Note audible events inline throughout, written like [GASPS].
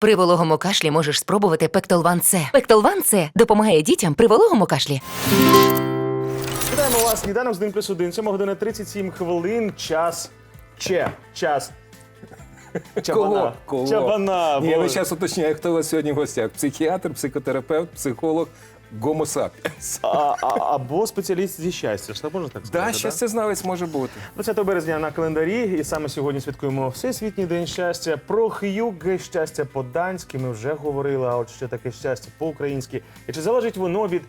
При вологому кашлі можеш спробувати Пектолван С. Пектолван С допомагає дітям при вологому кашлі. Вітаємо вас. Сніданок з 1 плюс 1. 7 година 37 хвилин. Час. Че. Час. Чабана. Кого? Кого? Чабана. Ні, я бо- весь час уточняю, хто у вас сьогодні в гостях. Психіатр, психотерапевт, психолог, гомо сапіенс. А, а, або спеціаліст зі щастя. Ж так можна так сказати? Да, щастєзнавець може бути. 20 березня на календарі, і саме сьогодні святкуємо Всесвітній день щастя. Про х'юги щастя по-данськи ми вже говорили, а от ще таке щастя по-українськи. І чи залежить воно від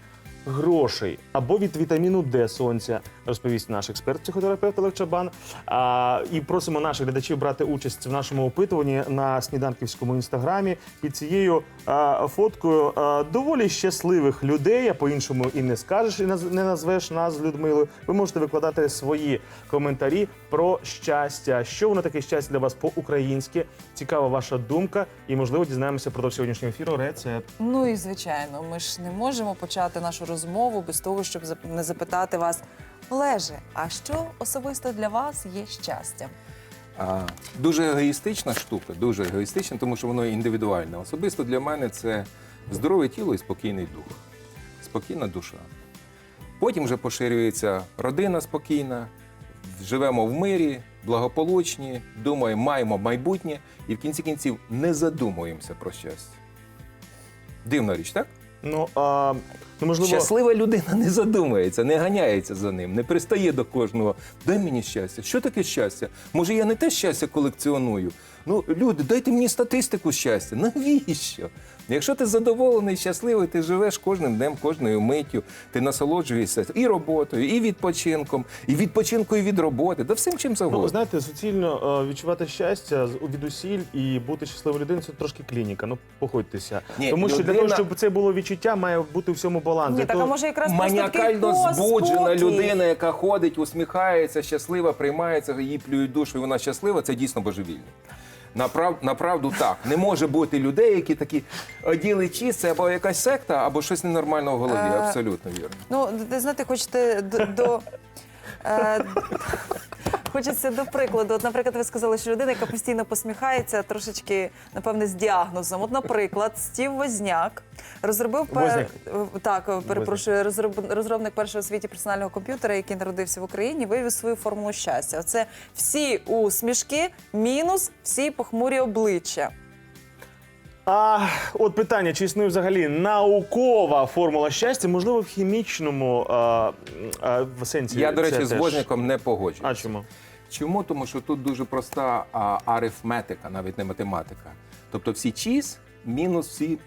грошей або від вітаміну Д сонця, розповість наш експерт, психотерапевт Олег Чабан. А, і просимо наших глядачів брати участь в нашому опитуванні на сніданківському інстаграмі. Під цією а, фоткою а, доволі щасливих людей, а по-іншому і не скажеш, і не назвеш нас Людмилою. Ви можете викладати свої коментарі про щастя. Що воно таке щастя для вас по-українськи? Цікава ваша думка, і можливо дізнаємося продовж сьогоднішнього ефіру. Рецепт. Ну і звичайно, ми ж не можемо почати нашу розмову без того, щоб не запитати вас, Олеже, а що особисто для вас є щастям? А, дуже егоїстична штука, дуже егоїстична, тому що воно індивідуальне. Особисто для мене це здорове тіло і спокійний дух, спокійна душа. Потім вже поширюється родина спокійна, живемо в мирі, благополучні, думаємо, маємо майбутнє і в кінці кінців не задумуємося про щастя. Дивна річ, так? Ну а ну можливо, Щаслива людина не задумається, не ганяється за ним, не пристає до кожного. Дай мені щастя. Що таке щастя? Може, я не те щастя колекціоную? Ну, люди, дайте мені статистику щастя. Навіщо? Якщо ти задоволений, щасливий, ти живеш кожним днем, кожною миттю, ти насолоджуєшся і роботою, і відпочинком, і відпочинкою від роботи, да всім чим Ну, знаєте, суцільно е, відчувати щастя від усіль і бути щасливою людиною це трошки клініка. Ну погодьтеся. Ні, Тому що для того, щоб це було відчуття, має бути всьому баланс. Ні, так а може якраз просто такий Маніакально збуджена спокій? людина, яка ходить, усміхається, щаслива, приймається, їй плюють душу, і вона щаслива, це дійсно божевільно. Направ, направду так. Не може бути людей, які такі оділи чіс, або якась секта, або щось ненормальне в голові. Е, Абсолютно вірно. Ну, знаєте, хочете до. до е, Хочеться до прикладу. От, наприклад, ви сказали, що людина, яка постійно посміхається, трошечки, напевне, з діагнозом. От, наприклад, Стів Возняк розробив е, так, перепрошую, розроб- розробник першого у світі персонального комп'ютера, який народився в Україні, вивів свою формулу щастя. Це всі усмішки мінус всі похмурі обличчя. А от питання: чи існує взагалі наукова формула щастя? Можливо, в хімічному а, а, в сенсі. Я, до речі, з теж. Возником не погоджуюся. А чому? Чому? Тому що тут дуже проста а, арифметика, навіть не математика. Тобто всі чіз мінус всі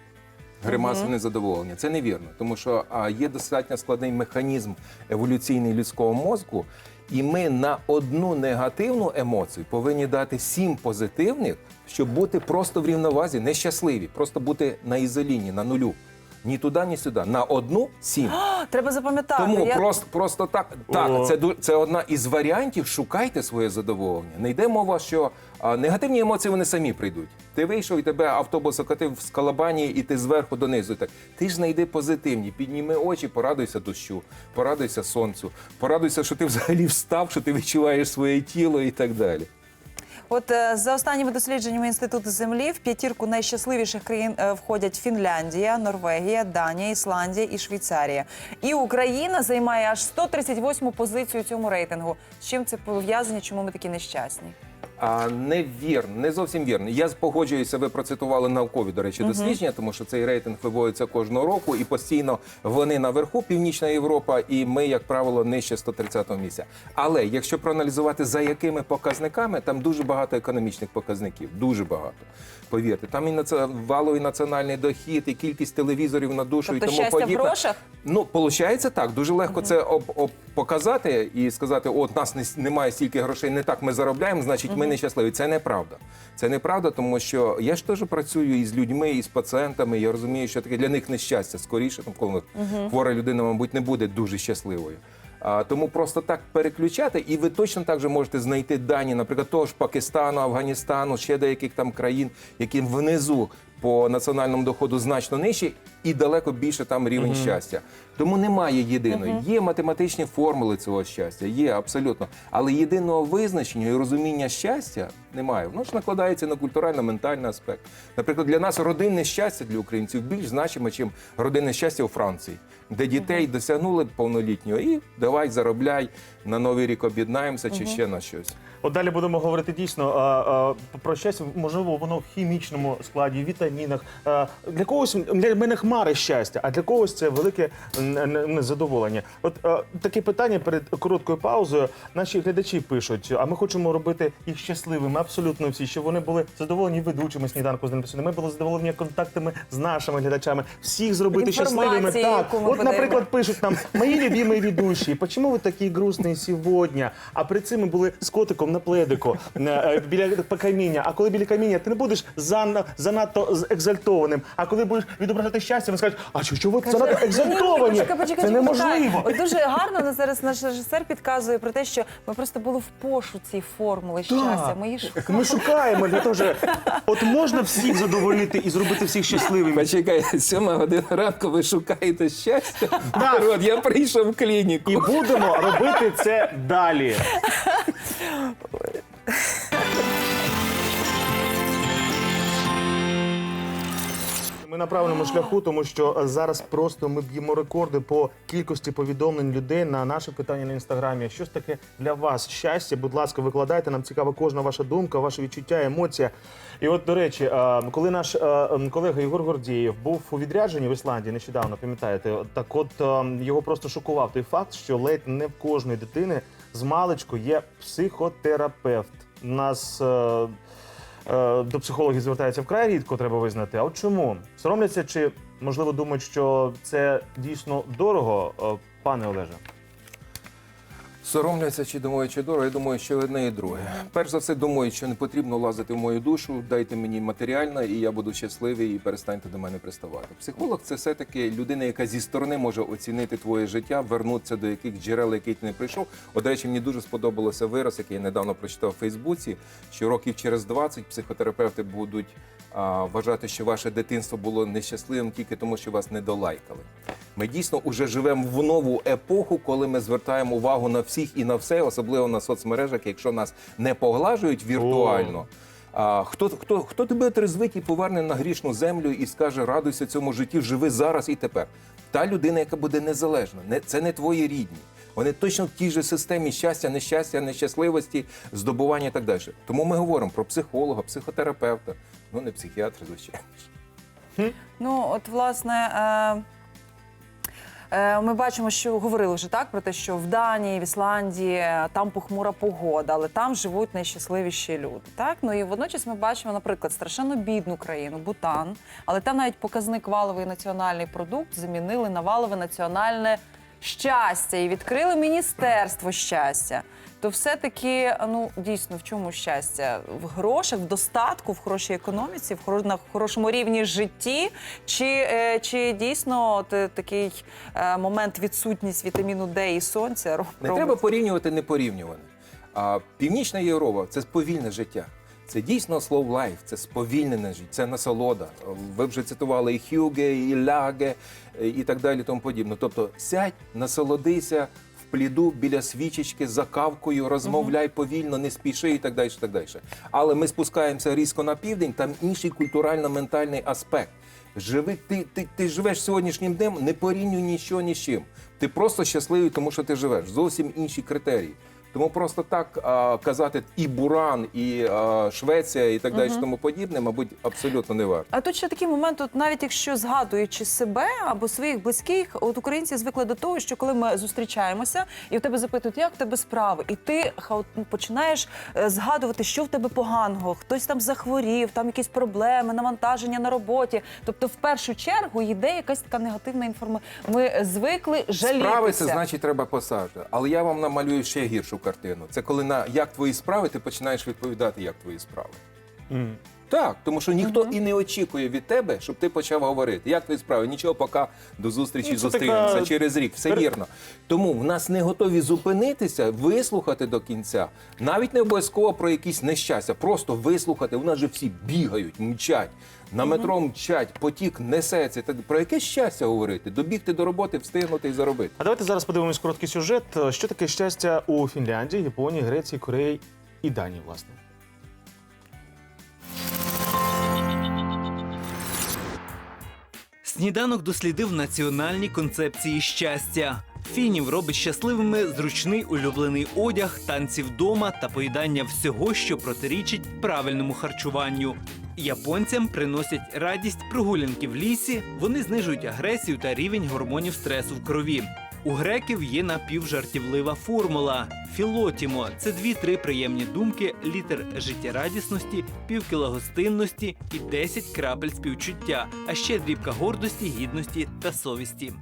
гримаси незадоволення. Це невірно, тому що а, є достатньо складний механізм еволюційний людського мозку, і ми на одну негативну емоцію повинні дати сім позитивних, щоб бути просто в рівновазі, нещасливі, просто бути на ізоліні, на нулю. Ні туди, ні сюди. На одну сім. [GASPS] Треба запам'ятати. Тому Я- просто, просто так. Так, це це одна із варіантів. Шукайте своє задоволення. Не йде мова, що а, негативні емоції вони самі прийдуть. Ти вийшов і тебе автобус окатив з калабані, і ти зверху донизу. Так ти ж знайди позитивні. Підніми очі, порадуйся дощу, порадуйся сонцю, порадуйся, що ти взагалі встав, що ти відчуваєш своє тіло і так далі. От е, за останніми дослідженнями інституту землі в п'ятірку найщасливіших країн е, входять Фінляндія, Норвегія, Данія, Ісландія і Швейцарія. І Україна займає аж 138-му позицію у цьому рейтингу. З чим це пов'язані? Чому ми такі нещасні? А не вірно, не зовсім вірно. Я погоджуюся, ви процитували наукові, до речі, дослідження, тому що цей рейтинг виводиться кожного року, і постійно вони наверху, Північна Європа, і ми, як правило, нижче 130-го місця. Але якщо проаналізувати за якими показниками, там дуже багато економічних показників, дуже багато. Повірте, там і наці... валовий національний дохід, і кількість телевізорів на душу Тобто і тому щастя в подібне. грошах? Ну, виходить так. Дуже легко це об, об, показати і сказати: от нас не, немає стільки грошей, не так ми заробляємо, значить ми нещасливі. Це неправда. Це неправда, тому що я ж теж працюю із людьми, і з пацієнтами. Я розумію, що таке для них нещастя. Скоріше, там, коли хвора людина, мабуть, не буде дуже щасливою. А, тому просто так переключати, і ви точно так же можете знайти дані, наприклад, того ж Пакистану, Афганістану, ще деяких там країн, які внизу по національному доходу значно нижчі, і далеко більше там рівень щастя. Тому немає єдиної. Є математичні формули цього щастя, є абсолютно. Але єдиного визначення і розуміння щастя немає. Воно ж накладається на культурально-ментальний аспект. Наприклад, для нас родинне щастя для українців більш значиме, ніж родинне щастя у Франції, де дітей досягнули повнолітнього і давай заробляй на новий рік об'єднаємося чи ще на щось. От далі будемо говорити дійсно а, а, про щастя, можливо, воно в хімічному складі, вітамінах. А, для когось для мене хмари щастя, а для когось це велике незадоволення. От а, таке питання перед короткою паузою. Наші глядачі пишуть: а ми хочемо робити їх щасливими, абсолютно всі, щоб вони були задоволені ведучими сніданку з ним Ми були задоволені контактами з нашими глядачами. Всіх зробити щасливими. Так, ми от, подаємо. наприклад, пишуть нам мої любимі ведущі, почему ви такі грустні сьогодні? А перед цим ми були з котиком на пледику е, е, біля каміння. А коли біля каміння, ти не будеш зан- занадто екзальтованим. А коли будеш відображати щастя, вони скажуть, а що, що ви занадто екзальтовані? Почекай, почекай, Це почекай. неможливо. От дуже гарно нас зараз наш режисер підказує про те, що ми просто були в пошуці формули щастя. Ми її шукали. Ми шукаємо для того, що от можна всіх задовольнити і зробити всіх щасливими. Почекай, сьома година ранку ви шукаєте щастя. Народ, я прийшов в клініку. І будемо робити це далі. Ми на правильному шляху, тому що е, зараз просто ми б'ємо рекорди по кількості повідомлень людей на наше питання на інстаграмі. Що ж таке для вас щастя? Будь ласка, викладайте. Нам цікава кожна ваша думка, ваші відчуття, емоція. І от, до речі, е, коли наш е, колега Єгор Гордієв був у відрядженні в Ісландії нещодавно, пам'ятаєте, так от його просто шокував той факт, що ледь не в кожної дитини з маличку є психотерапевт. У нас до психологів звертаються вкрай рідко, треба визнати. А от чому? Соромляться чи, можливо, думають, що це дійсно дорого, е, пане Олеже? Соромляться чи думають, чи дорого, я думаю, що одне і друге. Перш за все, думають, що не потрібно лазити в мою душу, дайте мені матеріально, і я буду щасливий, і перестаньте до мене приставати. Психолог це все-таки людина, яка зі сторони може оцінити твоє життя, вернутися до яких джерел, яких ти не прийшов. От, до речі, мені дуже сподобалося вираз, який я недавно прочитав у Фейсбуці, що років через 20 психотерапевти будуть а, вважати, що ваше дитинство було нещасливим тільки тому, що вас не долайкали. Ми дійсно вже живемо в нову епоху, коли ми звертаємо увагу на всіх і на все, особливо на соцмережах, якщо нас не поглажують віртуально. А, хто, хто, хто тебе отрезвить і поверне на грішну землю і скаже, радуйся цьому житті, живи зараз і тепер. Та людина, яка буде незалежна, не, це не твої рідні. Вони точно в тій же системі щастя, нещастя, нещасливості, здобування і так далі. Тому ми говоримо про психолога, психотерапевта, ну не психіатра, звичайно. Ну, от, власне. Е... е, Ми бачимо, що говорили вже так про те, що в Данії, в Ісландії е, там похмура погода, але там живуть найщасливіші люди. Так ну і водночас ми бачимо, наприклад, страшенно бідну країну Бутан, але там навіть показник валовий національний продукт замінили на валове національне щастя і відкрили міністерство щастя. То все-таки ну дійсно в чому щастя? В грошах, в достатку, в хорошій економіці, в хоро- на хорошому рівні житті, чи, е, чи дійсно от, е, такий е, момент відсутність вітаміну Д і сонця Не робить? треба порівнювати непорівнюване. А Північна Європа це повільне життя. Це дійсно slow life, це сповільнене життя, це насолода. Ви вже цитували і Хюге, і Ляге, і так далі, тому подібне. Тобто сядь, насолодися в пліду біля свічечки за кавкою, розмовляй повільно, не спіши і так далі. і так далі. Але ми спускаємося різко на південь, там інший культурально-ментальний аспект. Живи, ти, ти, ти живеш сьогоднішнім днем, не порівнюй нічого ні з чим. Ти просто щасливий, тому що ти живеш. Зовсім інші критерії. Тому просто так а, казати і Буран, і а, Швеція, і так далі, тому подібне, мабуть, абсолютно не варто. А тут ще такий момент, от навіть якщо згадуючи себе або своїх близьких, от українці звикли до того, що коли ми зустрічаємося, і в тебе запитують, як в тебе справи, і ти хаот- ну, починаєш е, згадувати, що в тебе поганого, хтось там захворів, там якісь проблеми, навантаження на роботі. Тобто, в першу чергу йде якась така негативна інформація. Ми звикли жалітися. Справи це значить треба посажати. Але я вам намалюю ще гіршу картину. Це коли на як твої справи, ти починаєш відповідати, як твої справи. Так, тому що ніхто і не очікує від тебе, щоб ти почав говорити. Як твої справи? Нічого, поки до зустрічі Ну, зустрінемося така- через рік. Все Пер- вірно. Тому в нас не готові зупинитися, вислухати до кінця. Навіть не обов'язково про якісь нещастя, просто вислухати. У нас же всі бігають, мчать. На метро мчать, потік несеться. Та Про яке щастя говорити? Добігти до роботи, встигнути і заробити. А давайте зараз подивимось короткий сюжет. Що таке щастя у Фінляндії, Японії, Греції, Кореї і Данії, власне. Сніданок дослідив національні концепції щастя. Фінів робить щасливими зручний улюблений одяг, танці вдома та поїдання всього, що протирічить правильному харчуванню. Японцям приносять радість прогулянки в лісі, вони знижують агресію та рівень гормонів стресу в крові. У греків є напівжартівлива формула. Філотімо це дві-три приємні думки, літер життєрадісності, півкіла гостинності і 10 крапель співчуття, а ще дрібка гордості, гідності та совісті.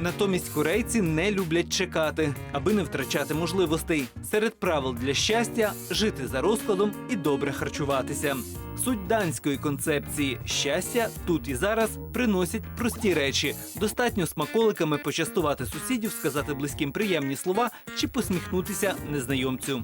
Натомість корейці не люблять чекати, аби не втрачати можливостей. Серед правил для щастя жити за розкладом і добре харчуватися. Суть данської концепції щастя тут і зараз приносять прості речі. Достатньо смаколиками почастувати сусідів, сказати близьким приємні слова чи посміхнутися незнайомцю.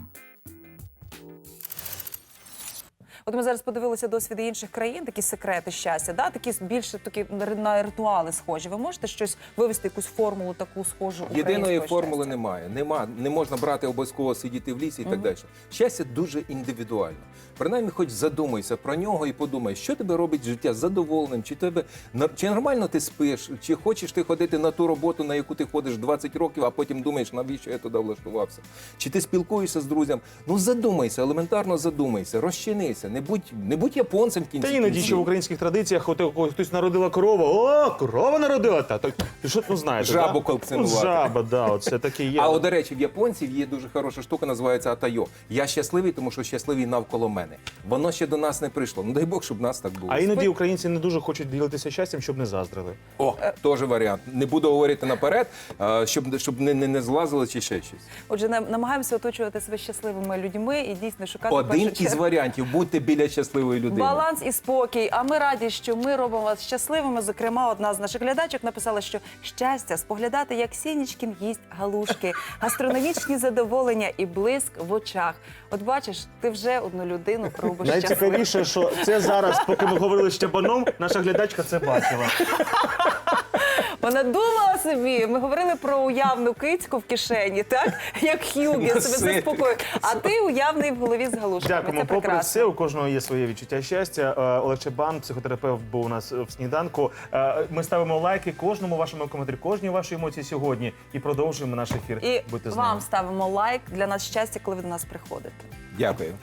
От ми зараз подивилися досвіди інших країн, такі секрети щастя, да? такі більше такі на ритуали схожі. Ви можете щось вивести, якусь формулу таку схожу Єдиної формули щастя? немає. Нема, не можна брати обов'язково сидіти в лісі і так далі. Щастя дуже індивідуально. Принаймні, хоч задумайся про нього і подумай, що тебе робить життя задоволеним, чи тебе чи нормально ти спиш, чи хочеш ти ходити на ту роботу, на яку ти ходиш 20 років, а потім думаєш, навіщо я туди влаштувався. Чи ти спілкуєшся з друзям? Ну задумайся, елементарно задумайся, розчинися, не будь, не будь японцем в кінці. Та іноді кінців. ще в українських традиціях, от от хтось народила корову. О, корова народила! Та так що ну знаєте? Жабу да? колекціонувати. Ну, Жаба, да, оце таке є. А от, до речі, в японців є дуже хороша штука, називається атайо. Я щасливий, тому що щасливі навколо мене. Воно ще до нас не прийшло. Ну дай Бог, щоб нас так було. А іноді українці не дуже хочуть ділитися щастям, щоб не заздрили. О, теж варіант. Не буду говорити наперед, щоб, щоб не, не, не злазило чи ще щось. Отже, намагаємося оточувати себе щасливими людьми і дійсно шукати Один із варіантів будьте біля щасливої людини. Баланс і спокій. А ми раді, що ми робимо вас щасливими. Зокрема, одна з наших глядачок написала, що щастя споглядати, як Сінічкін їсть галушки, гастрономічні задоволення і блиск в очах. От бачиш, ти вже одну людину робиш щасливою. Найцікавіше, що це зараз, поки ми говорили з Чабаном, наша глядачка це бачила. Вона думала собі. Ми говорили про уявну кицьку в кишені, так як Х'югі себе заспокоює. А ти уявний в голові з галушками. Дякуємо. Це Попри прекрасно. все, у кожного є своє відчуття щастя. Е, Олег Чебан, психотерапевт, був у нас в сніданку. Е, Ми ставимо лайки кожному вашому коментарі, кожній вашій емоції сьогодні і продовжуємо наш ефір. І Будьте з вам нами. ставимо лайк для нас щастя, коли ви до нас приходите. Дякую.